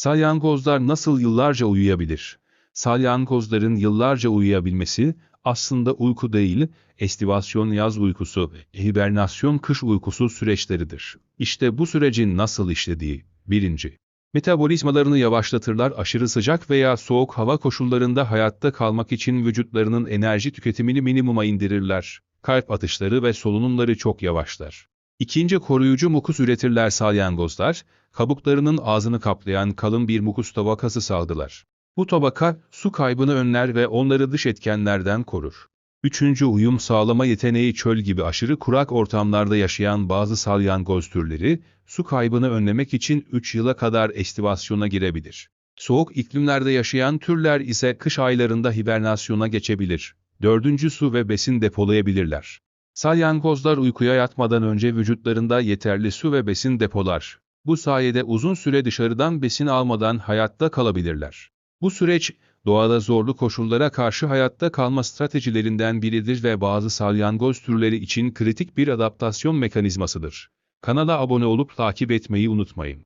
Salyangozlar nasıl yıllarca uyuyabilir? Salyangozların yıllarca uyuyabilmesi, aslında uyku değil, estivasyon yaz uykusu, hibernasyon kış uykusu süreçleridir. İşte bu sürecin nasıl işlediği. 1. Metabolizmalarını yavaşlatırlar aşırı sıcak veya soğuk hava koşullarında hayatta kalmak için vücutlarının enerji tüketimini minimuma indirirler. Kalp atışları ve solunumları çok yavaşlar. İkinci koruyucu mukus üretirler salyangozlar, kabuklarının ağzını kaplayan kalın bir mukus tabakası salgılar. Bu tabaka, su kaybını önler ve onları dış etkenlerden korur. Üçüncü uyum sağlama yeteneği çöl gibi aşırı kurak ortamlarda yaşayan bazı salyangoz türleri, su kaybını önlemek için 3 yıla kadar estivasyona girebilir. Soğuk iklimlerde yaşayan türler ise kış aylarında hibernasyona geçebilir. Dördüncü su ve besin depolayabilirler. Salyangozlar uykuya yatmadan önce vücutlarında yeterli su ve besin depolar. Bu sayede uzun süre dışarıdan besin almadan hayatta kalabilirler. Bu süreç, doğada zorlu koşullara karşı hayatta kalma stratejilerinden biridir ve bazı salyangoz türleri için kritik bir adaptasyon mekanizmasıdır. Kanala abone olup takip etmeyi unutmayın.